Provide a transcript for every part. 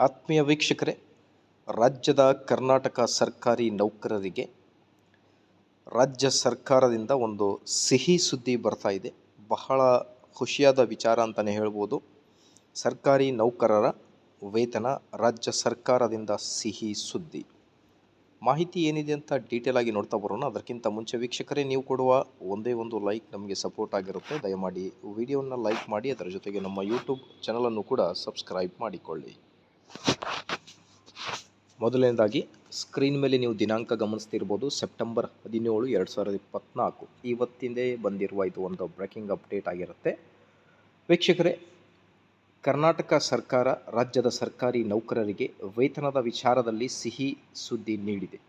ಆತ್ಮೀಯ ವೀಕ್ಷಕರೇ, ರಾಜ್ಯದ ಕರ್ನಾಟಕ ಸರ್ಕಾರಿ ನೌಕರರಿಗೆ ರಾಜ್ಯ ಸರ್ಕಾರದಿಂದ ಒಂದು ಸಿಹಿ ಸುದ್ದಿ ಬರ್ತಾ ಇದೆ. ಬಹಳ ಖುಷಿಯಾದ ವಿಚಾರ ಅಂತಲೇ ಹೇಳ್ಬೋದು. ಸರ್ಕಾರಿ ನೌಕರರ ವೇತನ ರಾಜ್ಯ ಸರ್ಕಾರದಿಂದ ಸಿಹಿ ಸುದ್ದಿ. ಮಾಹಿತಿ ಏನಿದೆ ಅಂತ ಡೀಟೇಲ್ ಆಗಿ ನೋಡ್ತಾ ಬರೋಣ. ಅದಕ್ಕಿಂತ ಮುಂಚೆ ವೀಕ್ಷಕರೇ, ನೀವು ಕೊಡುವ ಒಂದೇ ಒಂದು ಲೈಕ್ ನಮಗೆ ಸಪೋರ್ಟ್ ಆಗಿರುತ್ತೆ. ದಯಮಾಡಿ ವಿಡಿಯೋನ ಲೈಕ್ ಮಾಡಿ, ಅದರ ಜೊತೆಗೆ ನಮ್ಮ ಯೂಟ್ಯೂಬ್ ಚಾನಲನ್ನು ಕೂಡ ಸಬ್ಸ್ಕ್ರೈಬ್ ಮಾಡಿಕೊಳ್ಳಿ. ಮೊದಲನೇದಾಗಿ, ಸ್ಕ್ರೀನ್ ಮೇಲೆ ನೀವು ದಿನಾಂಕ ಗಮನಿಸ್ತಿರ್ಬೋದು. ಸೆಪ್ಟೆಂಬರ್ ಹದಿನೇಳು, ಎರಡು ಸಾವಿರದ ಇಪ್ಪತ್ತ್ನಾಲ್ಕು ಇವತ್ತಿಂದೇ ಬಂದಿರುವ ಇದು ಒಂದು ಬ್ರೇಕಿಂಗ್ ಅಪ್ಡೇಟ್ ಆಗಿರುತ್ತೆ. ವೀಕ್ಷಕರೇ, ಕರ್ನಾಟಕ ಸರ್ಕಾರ, ರಾಜ್ಯದ ಸರ್ಕಾರಿ ನೌಕರರಿಗೆ ವೇತನದ ವಿಚಾರದಲ್ಲಿ ಸಿಹಿ ಸುದ್ದಿ ನೀಡಿದೆ.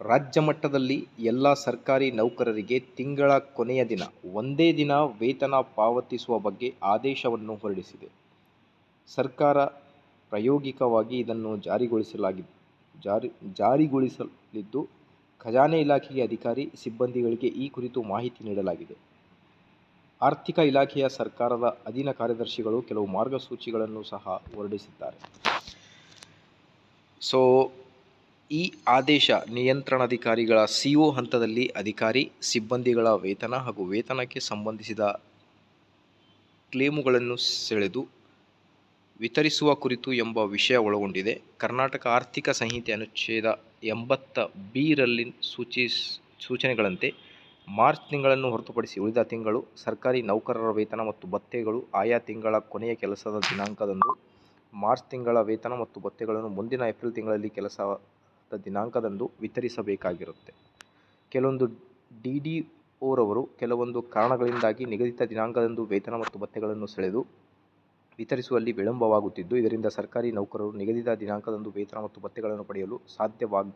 ರಾಜ್ಯ ಮಟ್ಟದಲ್ಲಿ ಎಲ್ಲ ಸರ್ಕಾರಿ ನೌಕರರಿಗೆ ತಿಂಗಳ ಕೊನೆಯ ದಿನ ಒಂದೇ ದಿನ ವೇತನ ಪಾವತಿಸುವ ಬಗ್ಗೆ ಆದೇಶವನ್ನು ಹೊರಡಿಸಿದೆ. ಸರ್ಕಾರ ಪ್ರಾಯೋಗಿಕವಾಗಿ ಇದನ್ನು ಜಾರಿಗೊಳಿಸಲಾಗಿ, ಜಾರಿ, ಜಾರಿಗೊಳಿಸಲಿದ್ದು, ಖಜಾನೆ ಇಲಾಖೆಯ ಅಧಿಕಾರಿ, ಸಿಬ್ಬಂದಿಗಳಿಗೆ ಈ ಕುರಿತು ಮಾಹಿತಿ ನೀಡಲಾಗಿದೆ. ಆರ್ಥಿಕ ಇಲಾಖೆಯ ಸರ್ಕಾರದ ಅಧೀನ ಕಾರ್ಯದರ್ಶಿಗಳು ಕೆಲವು ಮಾರ್ಗಸೂಚಿಗಳನ್ನು ಸಹ ಹೊರಡಿಸಿದ್ದಾರೆ. ಸೊ ಈ ಆದೇಶ ನಿಯಂತ್ರಣಾಧಿಕಾರಿಗಳ ಸಿ ಒ ಹಂತದಲ್ಲಿ ಅಧಿಕಾರಿ, ಸಿಬ್ಬಂದಿಗಳ ವೇತನ ಹಾಗೂ ವೇತನಕ್ಕೆ ಸಂಬಂಧಿಸಿದ ಕ್ಲೇಮುಗಳನ್ನು ಸೆಳೆದು ವಿತರಿಸುವ ಕುರಿತು ಎಂಬ ವಿಷಯ ಒಳಗೊಂಡಿದೆ. ಕರ್ನಾಟಕ ಆರ್ಥಿಕ ಸಂಹಿತೆ ಅನುಚ್ಛೇದ ಎಂಬತ್ತ ಬಿ ರಲ್ಲಿ ಸೂಚನೆಗಳಂತೆ ಮಾರ್ಚ್ ತಿಂಗಳನ್ನು ಹೊರತುಪಡಿಸಿ ಉಳಿದ ತಿಂಗಳು ಸರ್ಕಾರಿ ನೌಕರರ ವೇತನ ಮತ್ತು ಭತ್ತೆಗಳು ಆಯಾ ತಿಂಗಳ ಕೊನೆಯ ಕೆಲಸದ ದಿನಾಂಕದಂದು ಮಾರ್ಚ್ ತಿಂಗಳ ವೇತನ ಮತ್ತು ಭತ್ತೆಗಳನ್ನು ಮುಂದಿನ ಏಪ್ರಿಲ್ ತಿಂಗಳಲ್ಲಿ ಕೆಲಸದ ದಿನಾಂಕದಂದು ವಿತರಿಸಬೇಕಾಗಿರುತ್ತೆ. ಕೆಲವೊಂದು ಡಿ ಡಿ ಓರವರು ಕೆಲವೊಂದು ಕಾರಣಗಳಿಂದಾಗಿ ನಿಗದಿತ ದಿನಾಂಕದಂದು ವೇತನ ಮತ್ತು ಭತ್ತೆಗಳನ್ನು ಸೆಳೆದು ವಿತರಿಸುವಲ್ಲಿ ವಿಳಂಬವಾಗುತ್ತಿದ್ದು, ಇದರಿಂದ ಸರ್ಕಾರಿ ನೌಕರರು ನಿಗದಿತ ದಿನಾಂಕದಂದು ವೇತನ ಮತ್ತು ಭತ್ಯೆಗಳನ್ನು ಪಡೆಯಲು ಸಾಧ್ಯವಾಗ,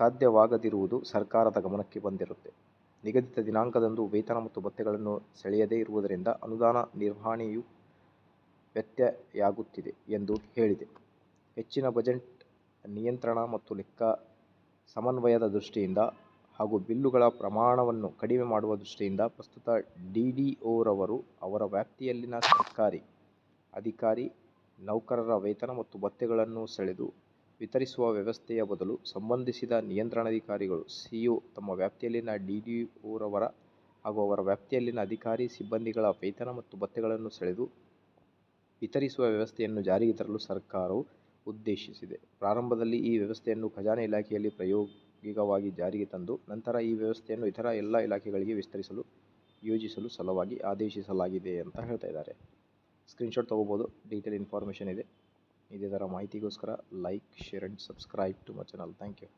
ಸಾಧ್ಯವಾಗದಿರುವುದು ಸರ್ಕಾರದ ಗಮನಕ್ಕೆ ಬಂದಿರುತ್ತೆ. ನಿಗದಿತ ದಿನಾಂಕದಂದು ವೇತನ ಮತ್ತು ಭತ್ಯೆಗಳನ್ನು ಸೆಳೆಯದೇ ಇರುವುದರಿಂದ ಅನುದಾನ ನಿರ್ವಹಣೆಯು ವ್ಯತ್ಯಯಾಗುತ್ತಿದೆ ಎಂದು ಹೇಳಿದೆ. ಹೆಚ್ಚಿನ ಬಜೆಟ್ ನಿಯಂತ್ರಣ ಮತ್ತು ಲೆಕ್ಕ ಸಮನ್ವಯದ ದೃಷ್ಟಿಯಿಂದ ಹಾಗೂ ಬಿಲ್ಲುಗಳ ಪ್ರಮಾಣವನ್ನು ಕಡಿಮೆ ಮಾಡುವ ದೃಷ್ಟಿಯಿಂದ ಪ್ರಸ್ತುತ ಡಿ ಡಿ ಅವರ ವ್ಯಾಪ್ತಿಯಲ್ಲಿನ ಸರ್ಕಾರಿ ಅಧಿಕಾರಿ, ನೌಕರರ ವೇತನ ಮತ್ತು ಭತ್ಯೆಗಳನ್ನು ಸೆಳೆದು ವಿತರಿಸುವ ವ್ಯವಸ್ಥೆಯ ಬದಲು ಸಂಬಂಧಿಸಿದ ನಿಯಂತ್ರಣಾಧಿಕಾರಿಗಳು, ಸಿಇಒ ತಮ್ಮ ವ್ಯಾಪ್ತಿಯಲ್ಲಿನ ಡಿ ಡಿ ಹಾಗೂ ಅವರ ವ್ಯಾಪ್ತಿಯಲ್ಲಿನ ಅಧಿಕಾರಿ, ಸಿಬ್ಬಂದಿಗಳ ವೇತನ ಮತ್ತು ಭತ್ಯೆಗಳನ್ನು ಸೆಳೆದು ವಿತರಿಸುವ ವ್ಯವಸ್ಥೆಯನ್ನು ಜಾರಿಗೆ ತರಲು ಸರ್ಕಾರವು ಉದ್ದೇಶಿಸಿದೆ. ಪ್ರಾರಂಭದಲ್ಲಿ ಈ ವ್ಯವಸ್ಥೆಯನ್ನು ಖಜಾನೆ ಇಲಾಖೆಯಲ್ಲಿ ಪ್ರಾಯೋಗಿಕವಾಗಿ ಜಾರಿಗೆ ತಂದು ನಂತರ ಈ ವ್ಯವಸ್ಥೆಯನ್ನು ಇತರ ಎಲ್ಲ ಇಲಾಖೆಗಳಿಗೆ ವಿಸ್ತರಿಸಲು, ಯೋಜಿಸಲು ಸಲುವಾಗಿ ಆದೇಶಿಸಲಾಗಿದೆ ಅಂತ ಹೇಳ್ತಾ ಇದ್ದಾರೆ. ಸ್ಕ್ರೀನ್ಶಾಟ್ ತೊಗೋಬೋದು ಡೀಟೇಲ್ ಇನ್ಫಾರ್ಮೇಷನ್ ಇದೆ. ಇದೇ ಥರ ಮಾಹಿತಿಗೋಸ್ಕರ like share and subscribe to my channel thank you